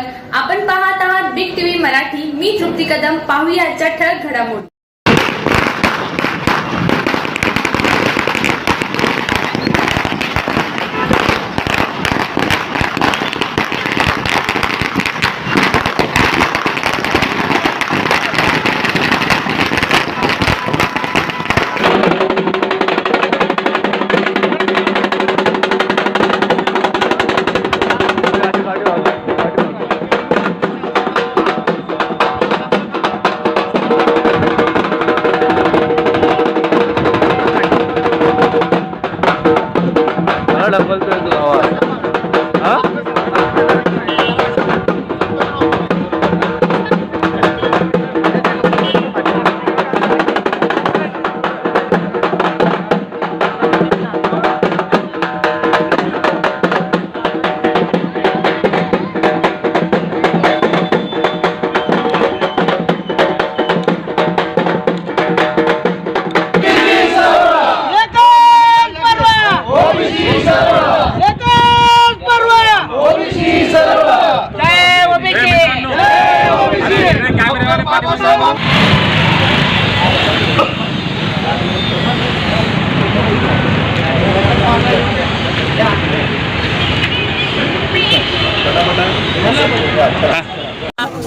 स्वागत आपण पाहत आहात बिग टीव्ही मराठी. मी तृप्ती कदम. पाहूया आजच्या ठळक घडामोडी.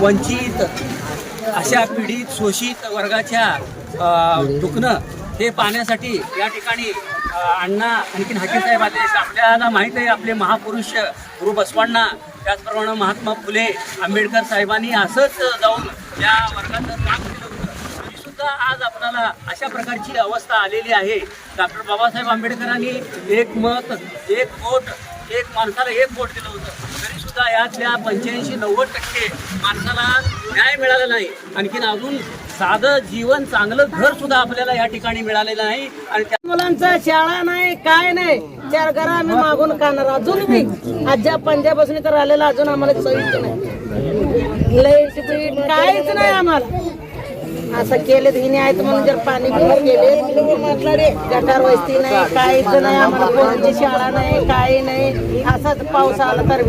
वंचित अशा पीडित शोषित वर्गाच्या दुखणं हे पाहण्यासाठी या ठिकाणी अण्णा आणखीन हाकीम साहेब आले. आपल्याला माहीत आहे आपले महापुरुष गुरु बसवांना त्याचप्रमाणे महात्मा फुले आंबेडकर साहेबांनी असंच जाऊन या वर्गाचं काम केलं होतं. सुद्धा आज आपल्याला अशा प्रकारची अवस्था आलेली आहे. डॉक्टर बाबासाहेब आंबेडकरांनी एक मत एक वोट एक माणसाला एक वोट दिलं होतं. का यातल्या पंच्याऐंशी नव्वद टक्के माणसाला न्याय मिळाला नाही. आणखीन अजून साधं जीवन चांगलं घर सुद्धा आपल्याला या ठिकाणी मिळालेलं नाही. आणि त्या मुलांचा शाळा नाही काय नाही. चार घरा आम्ही मागून खाणार. अजून मी आजच्या पंजाबपासून तर आलेला अजून आम्हाला सोयीच नाही. लाइट काहीच नाही आम्हाला. असं केले हिने आहेत म्हणून जर पाणी बिणी केले गटार वस्ती नाही काहीच नाही आम्हाला कोणाची शाळा नाही काही नाही. असाच पाऊस आला तर.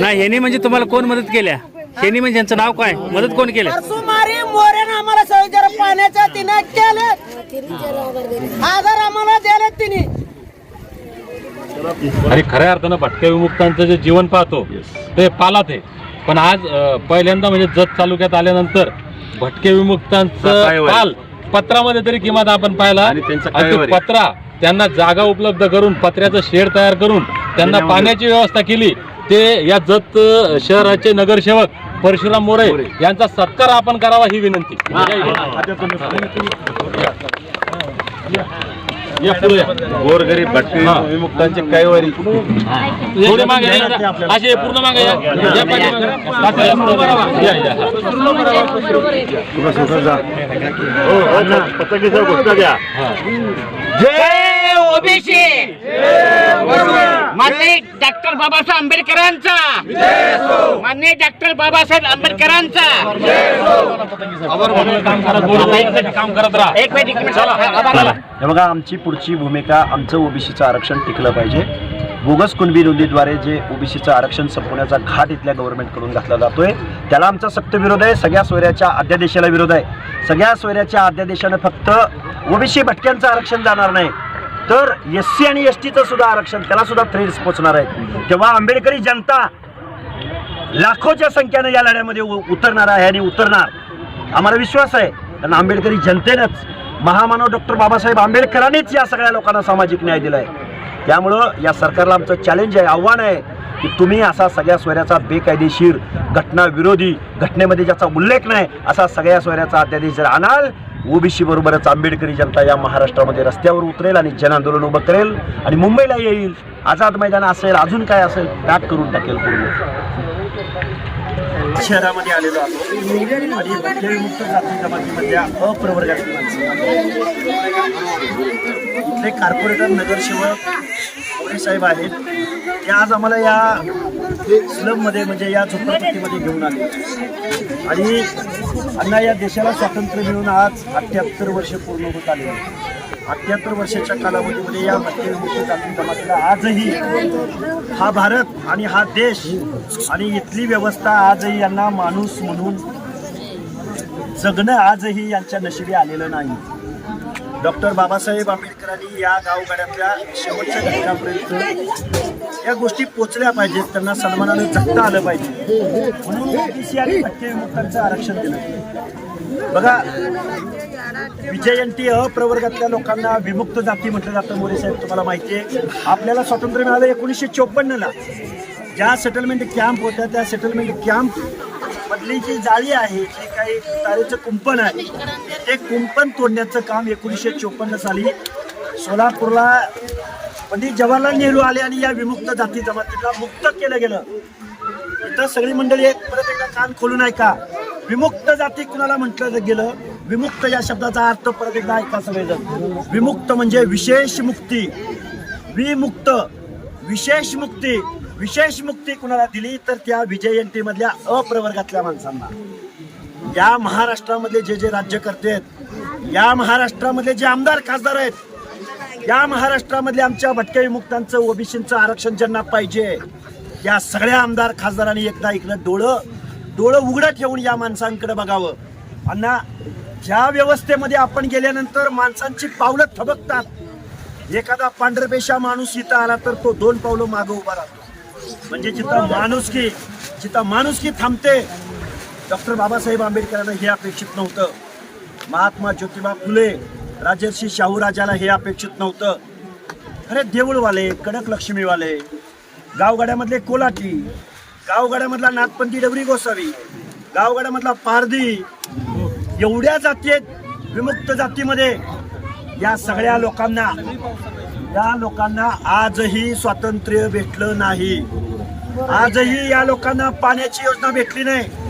नाही ह्यांनी म्हणजे तुम्हाला कोण मदत केल्या? ह्यांनी म्हणजे यांचं नाव काय? मदत कोण केलं परसुमारी मोरेन आम्हाला सोयी जरा पाण्याच्या तिने केले. आधार आम्हाला दिले तिने. आणि खऱ्या अर्थानं भटक्या विमुक्तांचं जे जीवन पाहतो ते पालात आहे. पण आज पहिल्यांदा म्हणजे जत तालुक्यात आल्यानंतर भटके विमुक्तांचं पाल पत्रामध्ये तरी किमान आपण पाहिला. पत्रा त्यांना जागा उपलब्ध करून पत्र्याचं शेड तयार करून त्यांना पाण्याची व्यवस्था केली. ते या जत शहराचे नगरसेवक परशुराम मोरे यांचा सत्कार आपण करावा ही विनंती. गोरगरीब भटके. विमुक्तांचे कैवारी थोडे मागे. असे पूर्ण मागे या. या पाठीमागे. आता या पुढं बघा. या, या. जय ओबीसी मान्य डॉक्टर बाबासाहेब आंबेडकरांचा मान्य डॉक्टर बाबासाहेब आंबेडकरांचा काम करत बोलू. काम करत राहा एक मिनिट चला चला हे बघा आमची पुढची भूमिका आमचं ओबीसीचं आरक्षण टिकलं पाहिजे. बोगस कुणबी नोंदीद्वारे जे ओबीसीचं आरक्षण संपवण्याचा घाट इथल्या गव्हर्नमेंटकडून घातला जातोय त्याला आमचा सक्त विरोध आहे सगळ्या सोयऱ्याच्या अध्यादेशाला विरोध आहे. सगळ्या सोयऱ्याच्या अध्यादेशानं फक्त ओबीसी भटक्यांचं आरक्षण जाणार नाही तर एस सी आणि एस टीचं सुद्धा आरक्षण त्याला सुद्धा थ्रेड्स पोचणार आहेत. तेव्हा आंबेडकरी जनता लाखोच्या संख्येनं या लढ्यामध्ये उ- उतरणार आहे आणि उतरणार. आम्हाला विश्वास आहे कारण आंबेडकरी जनतेनंच महामानव डॉक्टर बाबासाहेब आंबेडकरांनीच या सगळ्या लोकांना सामाजिक न्याय दिलाय. त्यामुळं या सरकारला आमचं चॅलेंज आहे आव्हान आहे की तुम्ही असा सगळ्या सोयऱ्याचा बेकायदेशीर घटना विरोधी घटनेमध्ये ज्याचा उल्लेख नाही असा सगळ्या सोयऱ्याचा अध्यादेश जर आणाल ओबीसी बरोबरच आंबेडकरी जनता या महाराष्ट्रामध्ये रस्त्यावर उतरेल आणि जन आंदोलन उभं करेल आणि मुंबईला येईल. आझाद मैदान असेल अजून काय असेल पॅक करून टाकेल पूर्ण. शहरामध्ये आलेलो आहोत. आणि भटकेविमुक्त जाती जमातीमधल्या अप्रवर्गातली माणसं इथले कॉर्पोरेटर नगरसेवक मोरे साहेब आहेत. ते आज आम्हाला या स्लममध्ये म्हणजे या झोपडपट्टीमध्ये घेऊन आले. आणि अण्णा या देशाला स्वातंत्र्य मिळून आज अठ्ठ्याहत्तर वर्ष पूर्ण होत आले अठ्ठ्याहत्तर वर्षाच्या कालावधीमध्ये या मध्यविमुक्त जाती जमातीला आजही हा भारत आणि हा देश आणि इथली व्यवस्था आजही यांना माणूस म्हणून जगणं आजही यांच्या नशिबी आलेलं नाही. डॉक्टर बाबासाहेब आंबेडकरांनी या गावगाड्यातल्या शेवटच्या घटकापर्यंत या गोष्टी पोचल्या पाहिजेत. त्यांना सन्मानाने जगता आलं पाहिजे. म्हणून ओबीसी आणि आरक्षण दिलं बघा विजयंती अप्रवर्गातल्या लोकांना विमुक्त जाती म्हटलं जातं मोरे साहेब तुम्हाला माहिती आहे. आपल्याला स्वातंत्र्य मिळालं एकोणीसशे चोपन्नला. ज्या सेटलमेंट कॅम्प होत्या त्या सेटलमेंट कॅम्प मधली जी जाळी आहे जी काही तारेचं कुंपण आहे हे कुंपण तोडण्याचं काम एकोणीसशे चोपन्न साली सोलापूरला पंडित जवाहरलाल नेहरू आले आणि या विमुक्त जाती जमातीला मुक्त केलं गेलं. इथं सगळी मंडळी एक परत एकदा कान खोलून ऐका. विमुक्त जाती कुणाला म्हटलं गेलं? विमुक्त या शब्दाचा अर्थ परत एकदा ऐका सगळेजण. विमुक्त म्हणजे विशेष मुक्ती. विमुक्त. विशेष मुक्ती. विशेष मुक्ती कुणाला दिली? तर त्या विजयंतीमधल्या अप्रवर्गातल्या माणसांना. या महाराष्ट्रामध्ये जे जे राज्यकर्ते आहेत या महाराष्ट्रामध्ये जे आमदार खासदार आहेत या महाराष्ट्रामध्ये आमच्या भटक्या विमुक्तांचं ओबीसींचं आरक्षण ज्यांना पाहिजे या सगळ्या आमदार खासदारांनी एकदा इकडं डोळं डोळं उघडं ठेवून या माणसांकडे बघावं. अण्णा ज्या व्यवस्थेमध्ये आपण गेल्यानंतर माणसांची पावलं थबकतात एखादा पांढरपेशा माणूस इथं आला तर तो दोन पावलं मागं उभा राहतो. म्हणजे जिथं माणुसकी जिथं माणुसकी थांबते डॉक्टर बाबासाहेब आंबेडकरांना हे अपेक्षित नव्हतं. महात्मा ज्योतिबा फुले राजर्षी शाहूराजाला हे अपेक्षित नव्हतं. अरे देऊळवाले कडक लक्ष्मीवाले गावगाड्यामधले कोलाटी गावगाड्यामधला नागपंथी डबरी गोसावी गावगाड्यामधला पारधी एवढ्या जाती आहेत विमुक्त जातीमध्ये. या सगळ्या लोकांना या लोकांना आजही स्वातंत्र्य भेटलं नाही. आजही या लोकांना पाण्याची योजना भेटली नाही.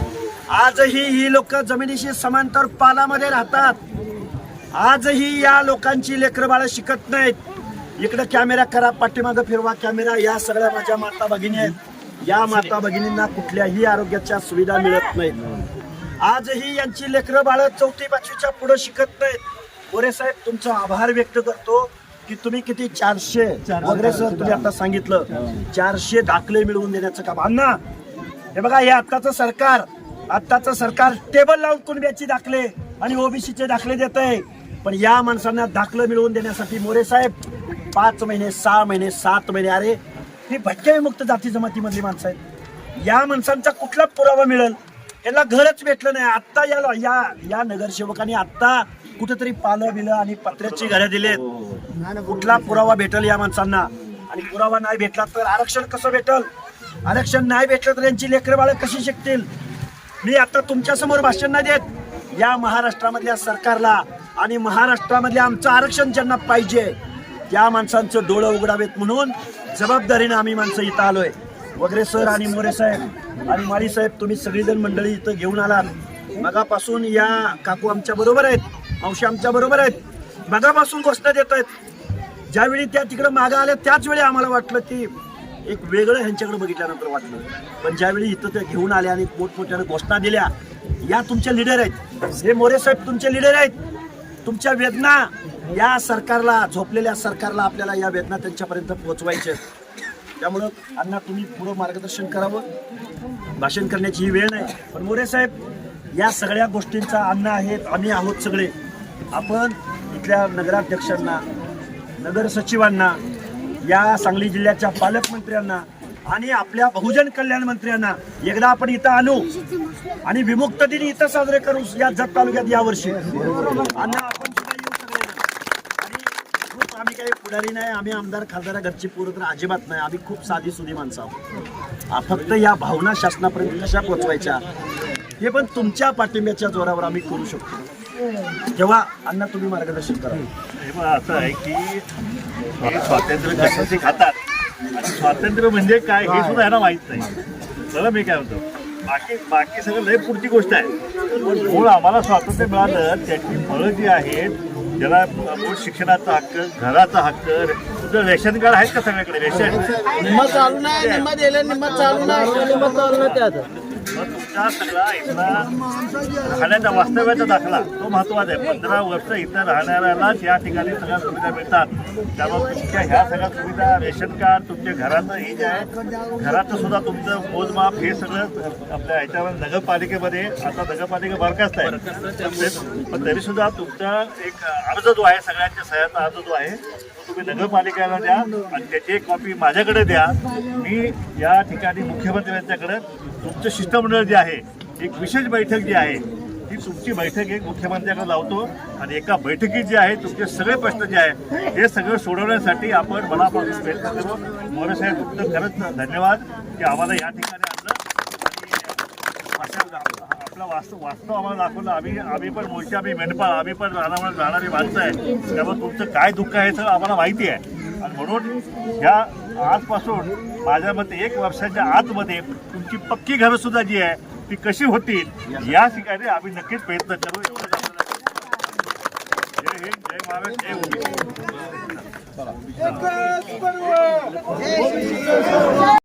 आजही ही लोक जमिनीशी समांतर पालामध्ये राहतात. आजही या लोकांची लेकरं बाळं शिकत नाहीत. इकडे कॅमेरा करा पाठीमागं फिरवा. कॅमेरा या सगळ्या माझ्या माता भगिनी आहेत. या माता भगिनींना कुठल्याही आरोग्याच्या सुविधा मिळत नाहीत. आजही यांची लेकरं बाळं चौथी पाचवीच्या पुढे शिकत नाहीत. मोरे साहेब तुमचा आभार व्यक्त करतो की तुम्ही किती चारशे वगैरे सर तुम्ही आता सांगितलं. चारशे दाखले मिळवून देण्याचं काम. अण्णा हे बघा हे आत्ताचं सरकार आत्ताचं सरकार टेबल लावून कुणब्याची दाखले आणि ओबीसीचे दाखले देत आहे पण या माणसांना दाखलं मिळवून देण्यासाठी मोरे साहेब पाच महिने सहा महिने सात महिने अरे ही भटक्या विमुक्त जाती जमातीमधली माणसं आहेत. या माणसांचा कुठला पुरावा मिळेल? यांना घरच भेटलं नाही. आत्ता या या या नगरसेवकांनी आत्ता कुठेतरी पालं बिलं आणि पत्र्याची घरं दिलेत. कुठला पुरावा भेटल या माणसांना? आणि पुरावा नाही भेटला तर आरक्षण कसं भेटल? आरक्षण नाही भेटलं तर यांची लेकरं बाळ कशी शिकतील? मी आता तुमच्यासमोर भाषण नाही देत. या महाराष्ट्रामधल्या सरकारला आणि महाराष्ट्रामधल्या आमचं आरक्षण ज्यांना पाहिजे त्या माणसांचं डोळं उघडावेत म्हणून जबाबदारीनं आम्ही माणसं इथं आलोय. वगैरे सर आणि मोरे साहेब आणि माळी साहेब तुम्ही सगळीजण मंडळी इथं घेऊन आलात. मगापासून या काकू आमच्या बरोबर आहेत मावशी आमच्या बरोबर आहेत. मगापासून घोषणा देत आहेत ज्यावेळी त्या तिकडं मागं आल्या त्याच वेळी आम्हाला वाटलं की एक वेगळं ह्यांच्याकडे बघितल्यानंतर वाटलं. पण ज्यावेळी इथं त्या घेऊन आल्या आणि मोठमोठ्याने घोषणा दिल्या या तुमच्या लिडर आहेत. हे मोरे साहेब तुमचे लिडर आहेत. तुमच्या वेदना या सरकारला झोपलेल्या सरकारला आपल्याला या वेदना त्यांच्यापर्यंत पोहोचवायच्या त्यामुळं अण्णा तुम्ही पुढं मार्गदर्शन करावं. भाषण करण्याची ही वेळ नाही. पण मोरे साहेब या सगळ्या गोष्टींचा अण्णा आहेत आम्ही आहोत सगळे. आपण इथल्या नगराध्यक्षांना नगर सचिवांना या सांगली जिल्ह्याच्या पालकमंत्र्यांना आणि आपल्या बहुजन कल्याण मंत्र्यांना एकदा आपण इथं आणू. आणि विमुक्त दिन इथं साजरे करू या जत तालुक्यात यावर्षी. वर्षी आपण आम्ही काही पुढारी नाही आम्ही आमदार खासदार घरची पूर तर अजिबात नाही. आम्ही खूप साधी सुधी माणसं आहोत. फक्त या भावना शासनापर्यंत कशा पोचवायच्या हे पण तुमच्या पाठिंब्याच्या जोरावर आम्ही करू शकतो. तेव्हा अण्णा तुम्ही मार्गदर्शन करा. हे असं आहे की हे स्वातंत्र्य कशाचे खातात? आणि स्वातंत्र्य म्हणजे काय हे सुद्धा यांना माहीत नाही. चला मी काय म्हणतो? बाकी बाकी सगळं लय पुढची गोष्ट आहे. पण मूळ आम्हाला स्वातंत्र्य मिळालं त्याची फळं जी आहेत ज्याला मूळ शिक्षणाचा हक्क घराचा हक्क तुझं रेशन कार्ड आहेत का सगळ्याकडे? रेशन. निम्मा चालू नाही निम्मा दिलं निम्मा चालू नाही. निम्मा चालू नाही त्यात तुमचा सगळा इथला राहण्याचा वास्तव्याचा दाखला तो महत्त्वाचा आहे. पंधरा वर्ष इथं राहणाऱ्यालाच या ठिकाणी सगळ्या सुविधा मिळतात. त्यामुळे तुमच्या ह्या सगळ्या सुविधा रेशन कार्ड तुमच्या घराचं हे जे आहे घराचं सुद्धा तुमचं मोजमाप हे सगळं आपल्या ह्याच्यावर नगरपालिकेमध्ये आता नगरपालिका बरखास्त आहे. पण तरी सुद्धा तुमचा एक अर्ज जो आहे सगळ्यांच्या सह्याचा अर्ज जो आहे तुम्ही नगरपालिकेला द्या आणि त्याची एक कॉपी माझ्याकडे द्या. मी या ठिकाणी मुख्यमंत्र्यांच्याकडे तुमचं शिष्टमंडळ जे आहे एक विशेष बैठक जी आहे ती तुमची बैठक एक मुख्यमंत्र्यांकडे लावतो आणि एका बैठकीत जे आहे तुमचे सगळे प्रश्न जे आहे हे सगळं सोडवण्यासाठी आपण मनापासून प्रयत्न करू. मोरे साहेब तुमचं खरंच धन्यवाद की आम्हाला या ठिकाणी आपला वास्तव वास्तव आम्हाला दाखवलं. आम्ही आम्ही पण मूळचे आम्ही मेंढपाळ आम्ही पण राहणार राहणारी माणसं आहे. त्यामुळे तुमचं काय दुःख आहे सगळं आम्हाला माहिती आहे. आणि म्हणून ह्या आजपासून माझ्या मते एक वर्षाच्या आतमध्ये तुमची पक्की घरं सुद्धा जी आहे ती कशी होतील या ठिकाणी आम्ही नक्कीच प्रयत्न करू. एवढं जय हिंद जय महाराष्ट्र जय